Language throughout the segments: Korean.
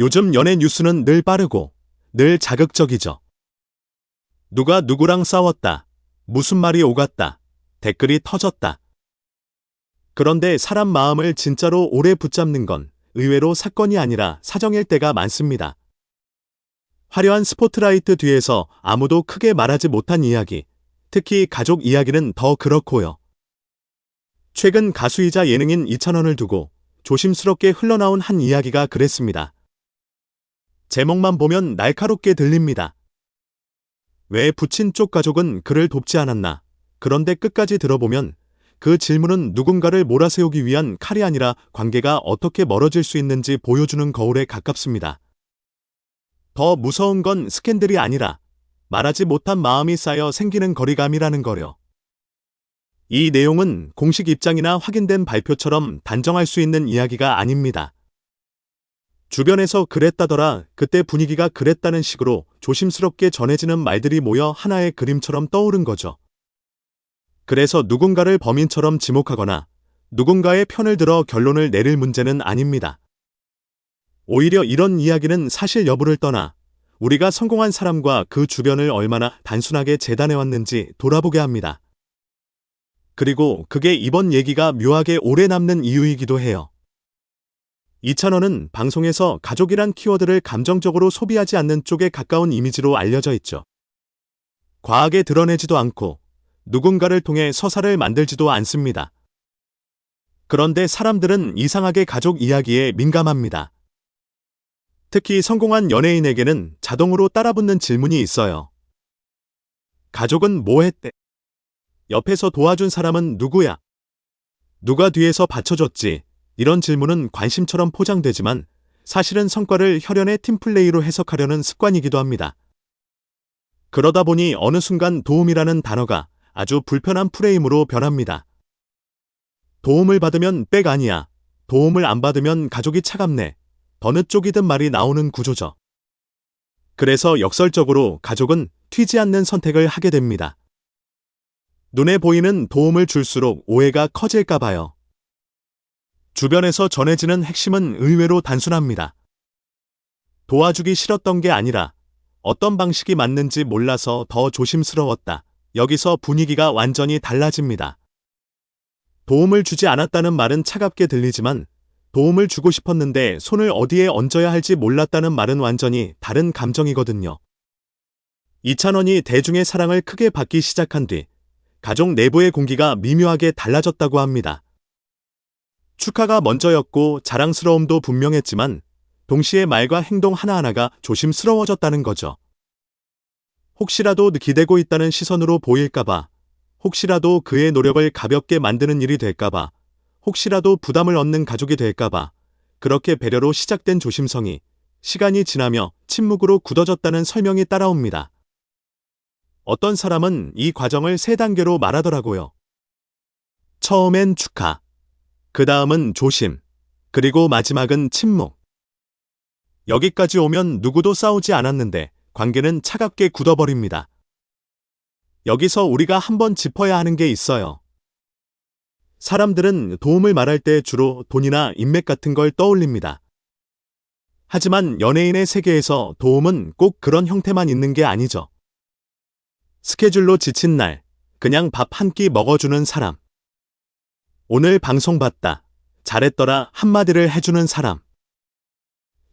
요즘 연애 뉴스는 늘 빠르고 늘 자극적이죠. 누가 누구랑 싸웠다. 무슨 말이 오갔다. 댓글이 터졌다. 그런데 사람 마음을 진짜로 오래 붙잡는 건 의외로 사건이 아니라 사정일 때가 많습니다. 화려한 스포트라이트 뒤에서 아무도 크게 말하지 못한 이야기, 특히 가족 이야기는 더 그렇고요. 최근 가수이자 예능인 이찬원을 두고 조심스럽게 흘러나온 한 이야기가 그랬습니다. 제목만 보면 날카롭게 들립니다. 왜 부친 쪽 가족은 그를 돕지 않았나? 그런데 끝까지 들어보면 그 질문은 누군가를 몰아세우기 위한 칼이 아니라 관계가 어떻게 멀어질 수 있는지 보여주는 거울에 가깝습니다. 더 무서운 건 스캔들이 아니라 말하지 못한 마음이 쌓여 생기는 거리감이라는 거려. 이 내용은 공식 입장이나 확인된 발표처럼 단정할 수 있는 이야기가 아닙니다. 주변에서 그랬다더라, 그때 분위기가 그랬다는 식으로 조심스럽게 전해지는 말들이 모여 하나의 그림처럼 떠오른 거죠. 그래서 누군가를 범인처럼 지목하거나 누군가의 편을 들어 결론을 내릴 문제는 아닙니다. 오히려 이런 이야기는 사실 여부를 떠나 우리가 성공한 사람과 그 주변을 얼마나 단순하게 재단해왔는지 돌아보게 합니다. 그리고 그게 이번 얘기가 묘하게 오래 남는 이유이기도 해요. 이찬원은 방송에서 가족이란 키워드를 감정적으로 소비하지 않는 쪽에 가까운 이미지로 알려져 있죠. 과하게 드러내지도 않고 누군가를 통해 서사를 만들지도 않습니다. 그런데 사람들은 이상하게 가족 이야기에 민감합니다. 특히 성공한 연예인에게는 자동으로 따라붙는 질문이 있어요. 가족은 뭐 했대? 옆에서 도와준 사람은 누구야? 누가 뒤에서 받쳐줬지? 이런 질문은 관심처럼 포장되지만 사실은 성과를 혈연의 팀플레이로 해석하려는 습관이기도 합니다. 그러다 보니 어느 순간 도움이라는 단어가 아주 불편한 프레임으로 변합니다. 도움을 받으면 백 아니야. 도움을 안 받으면 가족이 차갑네. 어느 쪽이든 말이 나오는 구조죠. 그래서 역설적으로 가족은 튀지 않는 선택을 하게 됩니다. 눈에 보이는 도움을 줄수록 오해가 커질까 봐요. 주변에서 전해지는 핵심은 의외로 단순합니다. 도와주기 싫었던 게 아니라 어떤 방식이 맞는지 몰라서 더 조심스러웠다. 여기서 분위기가 완전히 달라집니다. 도움을 주지 않았다는 말은 차갑게 들리지만 도움을 주고 싶었는데 손을 어디에 얹어야 할지 몰랐다는 말은 완전히 다른 감정이거든요. 이찬원이 대중의 사랑을 크게 받기 시작한 뒤 가족 내부의 공기가 미묘하게 달라졌다고 합니다. 축하가 먼저였고 자랑스러움도 분명했지만 동시에 말과 행동 하나하나가 조심스러워졌다는 거죠. 혹시라도 기대고 있다는 시선으로 보일까봐, 혹시라도 그의 노력을 가볍게 만드는 일이 될까봐, 혹시라도 부담을 얻는 가족이 될까봐, 그렇게 배려로 시작된 조심성이 시간이 지나며 침묵으로 굳어졌다는 설명이 따라옵니다. 어떤 사람은 이 과정을 세 단계로 말하더라고요. 처음엔 축하, 그 다음은 조심, 그리고 마지막은 침묵. 여기까지 오면 누구도 싸우지 않았는데 관계는 차갑게 굳어버립니다. 여기서 우리가 한번 짚어야 하는 게 있어요. 사람들은 도움을 말할 때 주로 돈이나 인맥 같은 걸 떠올립니다. 하지만 연예인의 세계에서 도움은 꼭 그런 형태만 있는 게 아니죠. 스케줄로 지친 날, 그냥 밥 한 끼 먹어주는 사람. 오늘 방송 봤다. 잘했더라 한마디를 해주는 사람.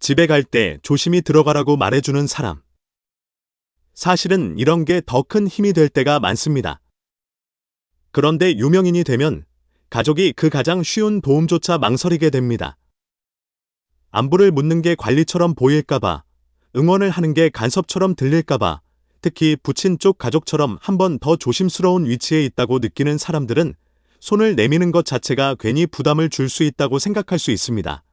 집에 갈 때 조심히 들어가라고 말해주는 사람. 사실은 이런 게 더 큰 힘이 될 때가 많습니다. 그런데 유명인이 되면 가족이 그 가장 쉬운 도움조차 망설이게 됩니다. 안부를 묻는 게 관리처럼 보일까봐, 응원을 하는 게 간섭처럼 들릴까봐, 특히 부친 쪽 가족처럼 한 번 더 조심스러운 위치에 있다고 느끼는 사람들은 손을 내미는 것 자체가 괜히 부담을 줄 수 있다고 생각할 수 있습니다.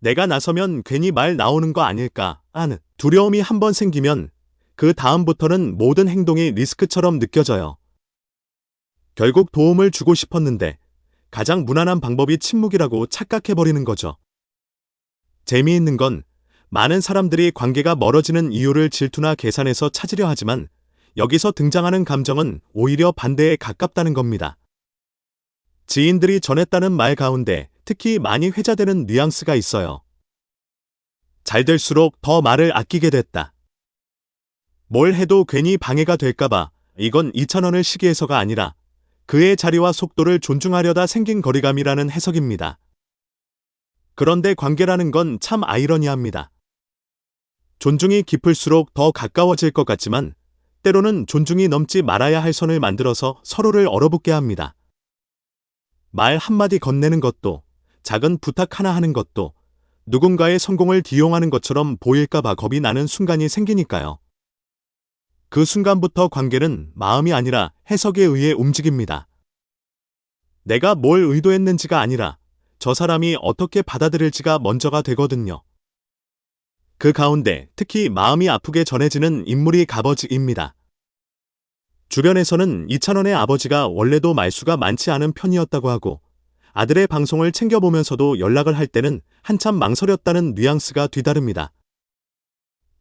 내가 나서면 괜히 말 나오는 거 아닐까 하는 두려움이 한번 생기면 그 다음부터는 모든 행동이 리스크처럼 느껴져요. 결국 도움을 주고 싶었는데 가장 무난한 방법이 침묵이라고 착각해버리는 거죠. 재미있는 건 많은 사람들이 관계가 멀어지는 이유를 질투나 계산해서 찾으려 하지만 여기서 등장하는 감정은 오히려 반대에 가깝다는 겁니다. 지인들이 전했다는 말 가운데 특히 많이 회자되는 뉘앙스가 있어요. 잘 될수록 더 말을 아끼게 됐다. 뭘 해도 괜히 방해가 될까봐 이건 2천원을 시기해서가 아니라 그의 자리와 속도를 존중하려다 생긴 거리감이라는 해석입니다. 그런데 관계라는 건 참 아이러니합니다. 존중이 깊을수록 더 가까워질 것 같지만 때로는 존중이 넘지 말아야 할 선을 만들어서 서로를 얼어붙게 합니다. 말 한마디 건네는 것도 작은 부탁 하나 하는 것도 누군가의 성공을 뒤용하는 것처럼 보일까봐 겁이 나는 순간이 생기니까요. 그 순간부터 관계는 마음이 아니라 해석에 의해 움직입니다. 내가 뭘 의도했는지가 아니라 저 사람이 어떻게 받아들일지가 먼저가 되거든요. 그 가운데 특히 마음이 아프게 전해지는 인물이 가버지입니다. 주변에서는 이찬원의 아버지가 원래도 말수가 많지 않은 편이었다고 하고 아들의 방송을 챙겨보면서도 연락을 할 때는 한참 망설였다는 뉘앙스가 뒤다릅니다.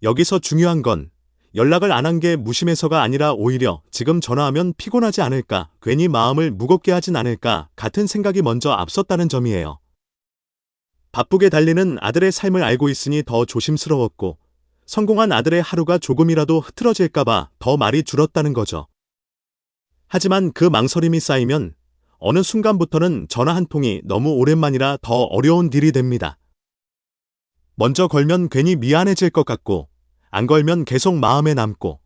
여기서 중요한 건 연락을 안 한 게 무심해서가 아니라 오히려 지금 전화하면 피곤하지 않을까, 괜히 마음을 무겁게 하진 않을까 같은 생각이 먼저 앞섰다는 점이에요. 바쁘게 달리는 아들의 삶을 알고 있으니 더 조심스러웠고, 성공한 아들의 하루가 조금이라도 흐트러질까봐 더 말이 줄었다는 거죠. 하지만 그 망설임이 쌓이면 어느 순간부터는 전화 한 통이 너무 오랜만이라 더 어려운 딜이 됩니다. 먼저 걸면 괜히 미안해질 것 같고, 안 걸면 계속 마음에 남고,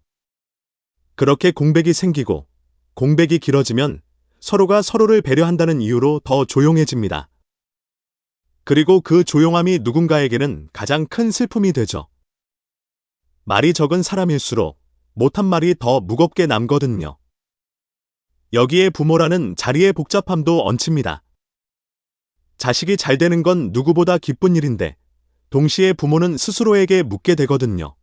그렇게 공백이 생기고, 공백이 길어지면 서로가 서로를 배려한다는 이유로 더 조용해집니다. 그리고 그 조용함이 누군가에게는 가장 큰 슬픔이 되죠. 말이 적은 사람일수록 못한 말이 더 무겁게 남거든요. 여기에 부모라는 자리의 복잡함도 얹힙니다. 자식이 잘 되는 건 누구보다 기쁜 일인데, 동시에 부모는 스스로에게 묻게 되거든요.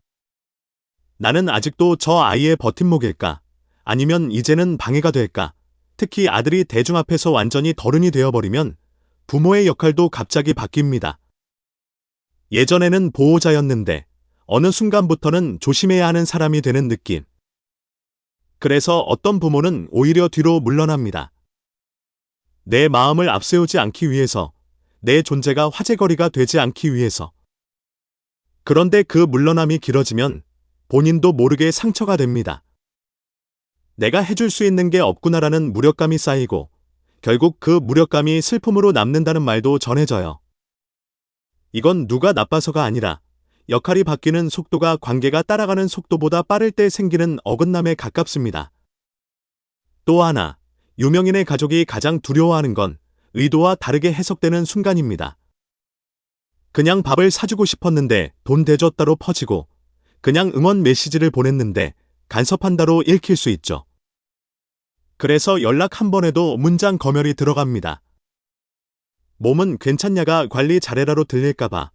나는 아직도 저 아이의 버팀목일까? 아니면 이제는 방해가 될까? 특히 아들이 대중 앞에서 완전히 덜은이 되어버리면 부모의 역할도 갑자기 바뀝니다. 예전에는 보호자였는데 어느 순간부터는 조심해야 하는 사람이 되는 느낌. 그래서 어떤 부모는 오히려 뒤로 물러납니다. 내 마음을 앞세우지 않기 위해서, 내 존재가 화제거리가 되지 않기 위해서. 그런데 그 물러남이 길어지면 본인도 모르게 상처가 됩니다. 내가 해줄 수 있는 게 없구나라는 무력감이 쌓이고 결국 그 무력감이 슬픔으로 남는다는 말도 전해져요. 이건 누가 나빠서가 아니라 역할이 바뀌는 속도가 관계가 따라가는 속도보다 빠를 때 생기는 어긋남에 가깝습니다. 또 하나, 유명인의 가족이 가장 두려워하는 건 의도와 다르게 해석되는 순간입니다. 그냥 밥을 사주고 싶었는데 돈 대줬다로 퍼지고 그냥 응원 메시지를 보냈는데 간섭한다로 읽힐 수 있죠. 그래서 연락 한 번에도 문장 검열이 들어갑니다. 몸은 괜찮냐가 관리 잘해라로 들릴까봐,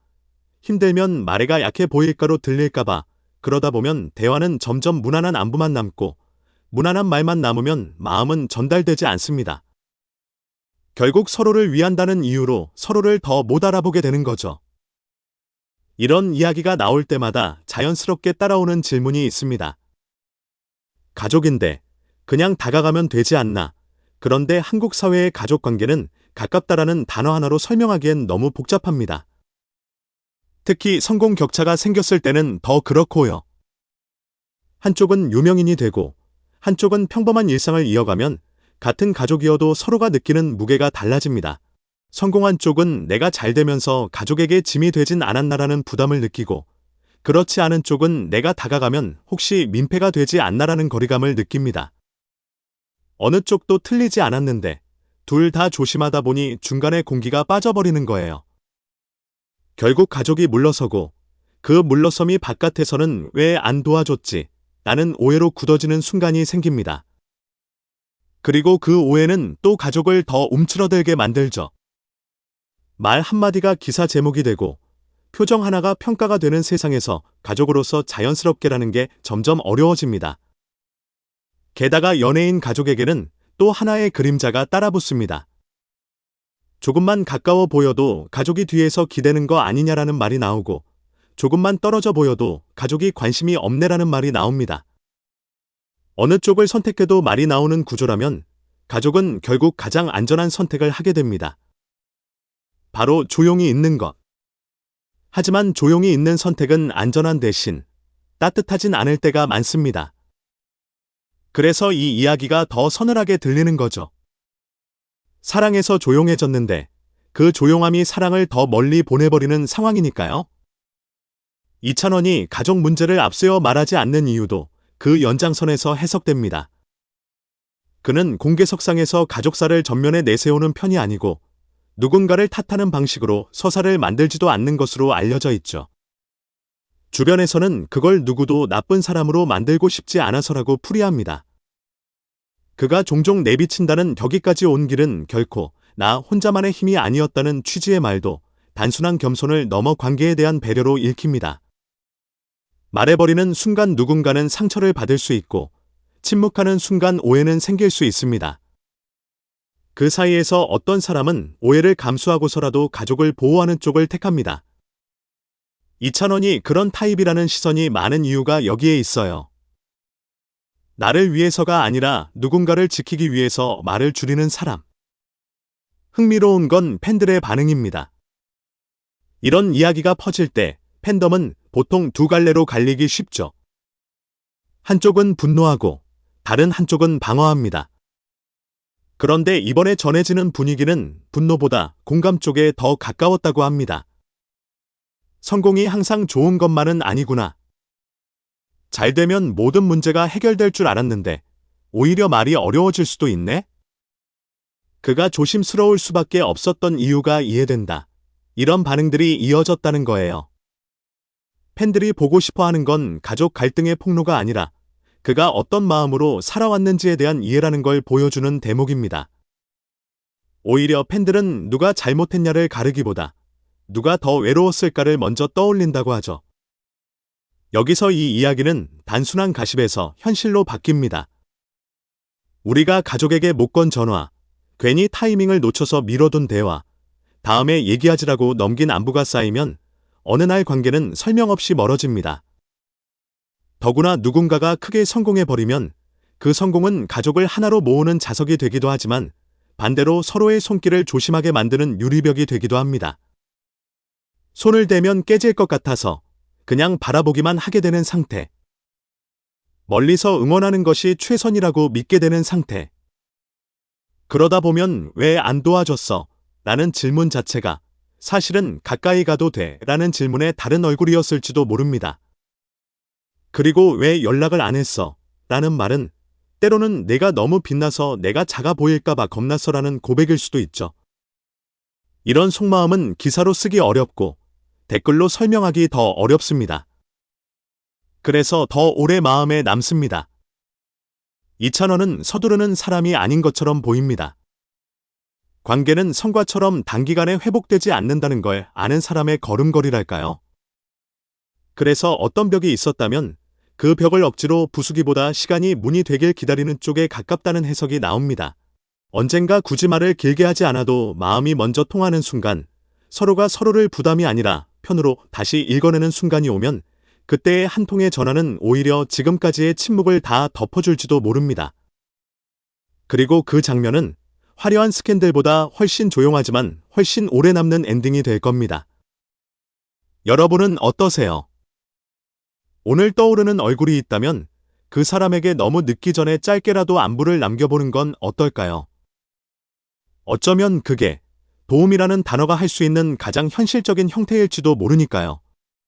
힘들면 말해가 약해 보일까로 들릴까봐, 그러다 보면 대화는 점점 무난한 안부만 남고, 무난한 말만 남으면 마음은 전달되지 않습니다. 결국 서로를 위한다는 이유로 서로를 더 못 알아보게 되는 거죠. 이런 이야기가 나올 때마다 자연스럽게 따라오는 질문이 있습니다. 가족인데 그냥 다가가면 되지 않나. 그런데 한국 사회의 가족 관계는 가깝다라는 단어 하나로 설명하기엔 너무 복잡합니다. 특히 성공 격차가 생겼을 때는 더 그렇고요. 한쪽은 유명인이 되고 한쪽은 평범한 일상을 이어가면 같은 가족이어도 서로가 느끼는 무게가 달라집니다. 성공한 쪽은 내가 잘 되면서 가족에게 짐이 되진 않았나라는 부담을 느끼고 그렇지 않은 쪽은 내가 다가가면 혹시 민폐가 되지 않나라는 거리감을 느낍니다. 어느 쪽도 틀리지 않았는데 둘 다 조심하다 보니 중간에 공기가 빠져버리는 거예요. 결국 가족이 물러서고 그 물러섬이 바깥에서는 왜 안 도와줬지? 나는 오해로 굳어지는 순간이 생깁니다. 그리고 그 오해는 또 가족을 더 움츠러들게 만들죠. 말 한마디가 기사 제목이 되고 표정 하나가 평가가 되는 세상에서 가족으로서 자연스럽게라는 게 점점 어려워집니다. 게다가 연예인 가족에게는 또 하나의 그림자가 따라붙습니다. 조금만 가까워 보여도 가족이 뒤에서 기대는 거 아니냐라는 말이 나오고 조금만 떨어져 보여도 가족이 관심이 없네라는 말이 나옵니다. 어느 쪽을 선택해도 말이 나오는 구조라면 가족은 결국 가장 안전한 선택을 하게 됩니다. 바로 조용히 있는 것. 하지만 조용히 있는 선택은 안전한 대신 따뜻하진 않을 때가 많습니다. 그래서 이 이야기가 더 서늘하게 들리는 거죠. 사랑에서 조용해졌는데 그 조용함이 사랑을 더 멀리 보내버리는 상황이니까요. 이찬원이 가족 문제를 앞세워 말하지 않는 이유도 그 연장선에서 해석됩니다. 그는 공개석상에서 가족사를 전면에 내세우는 편이 아니고 누군가를 탓하는 방식으로 서사를 만들지도 않는 것으로 알려져 있죠. 주변에서는 그걸 누구도 나쁜 사람으로 만들고 싶지 않아서라고 풀이합니다. 그가 종종 내비친다는 여기까지 온 길은 결코 나 혼자만의 힘이 아니었다는 취지의 말도 단순한 겸손을 넘어 관계에 대한 배려로 읽힙니다. 말해버리는 순간 누군가는 상처를 받을 수 있고 침묵하는 순간 오해는 생길 수 있습니다. 그 사이에서 어떤 사람은 오해를 감수하고서라도 가족을 보호하는 쪽을 택합니다. 이찬원이 그런 타입이라는 시선이 많은 이유가 여기에 있어요. 나를 위해서가 아니라 누군가를 지키기 위해서 말을 줄이는 사람. 흥미로운 건 팬들의 반응입니다. 이런 이야기가 퍼질 때 팬덤은 보통 두 갈래로 갈리기 쉽죠. 한쪽은 분노하고 다른 한쪽은 방어합니다. 그런데 이번에 전해지는 분위기는 분노보다 공감 쪽에 더 가까웠다고 합니다. 성공이 항상 좋은 것만은 아니구나. 잘 되면 모든 문제가 해결될 줄 알았는데 오히려 말이 어려워질 수도 있네? 그가 조심스러울 수밖에 없었던 이유가 이해된다. 이런 반응들이 이어졌다는 거예요. 팬들이 보고 싶어 하는 건 가족 갈등의 폭로가 아니라 그가 어떤 마음으로 살아왔는지에 대한 이해라는 걸 보여주는 대목입니다. 오히려 팬들은 누가 잘못했냐를 가르기보다 누가 더 외로웠을까를 먼저 떠올린다고 하죠. 여기서 이 이야기는 단순한 가십에서 현실로 바뀝니다. 우리가 가족에게 못 건 전화, 괜히 타이밍을 놓쳐서 미뤄둔 대화, 다음에 얘기하지라고 넘긴 안부가 쌓이면 어느 날 관계는 설명 없이 멀어집니다. 더구나 누군가가 크게 성공해버리면 그 성공은 가족을 하나로 모으는 자석이 되기도 하지만 반대로 서로의 손길을 조심하게 만드는 유리벽이 되기도 합니다. 손을 대면 깨질 것 같아서 그냥 바라보기만 하게 되는 상태. 멀리서 응원하는 것이 최선이라고 믿게 되는 상태. 그러다 보면 왜 안 도와줬어? 라는 질문 자체가 사실은 가까이 가도 돼 라는 질문의 다른 얼굴이었을지도 모릅니다. 그리고 왜 연락을 안 했어? 라는 말은 때로는 내가 너무 빛나서 내가 작아 보일까봐 겁나서 라는 고백일 수도 있죠. 이런 속마음은 기사로 쓰기 어렵고 댓글로 설명하기 더 어렵습니다. 그래서 더 오래 마음에 남습니다. 이찬원은 서두르는 사람이 아닌 것처럼 보입니다. 관계는 성과처럼 단기간에 회복되지 않는다는 걸 아는 사람의 걸음걸이랄까요? 그래서 어떤 벽이 있었다면 그 벽을 억지로 부수기보다 시간이 문이 되길 기다리는 쪽에 가깝다는 해석이 나옵니다. 언젠가 굳이 말을 길게 하지 않아도 마음이 먼저 통하는 순간 서로가 서로를 부담이 아니라 편으로 다시 읽어내는 순간이 오면 그때의 한 통의 전화는 오히려 지금까지의 침묵을 다 덮어줄지도 모릅니다. 그리고 그 장면은 화려한 스캔들보다 훨씬 조용하지만 훨씬 오래 남는 엔딩이 될 겁니다. 여러분은 어떠세요? 오늘 떠오르는 얼굴이 있다면 그 사람에게 너무 늦기 전에 짧게라도 안부를 남겨보는 건 어떨까요? 어쩌면 그게 도움이라는 단어가 할 수 있는 가장 현실적인 형태일지도 모르니까요.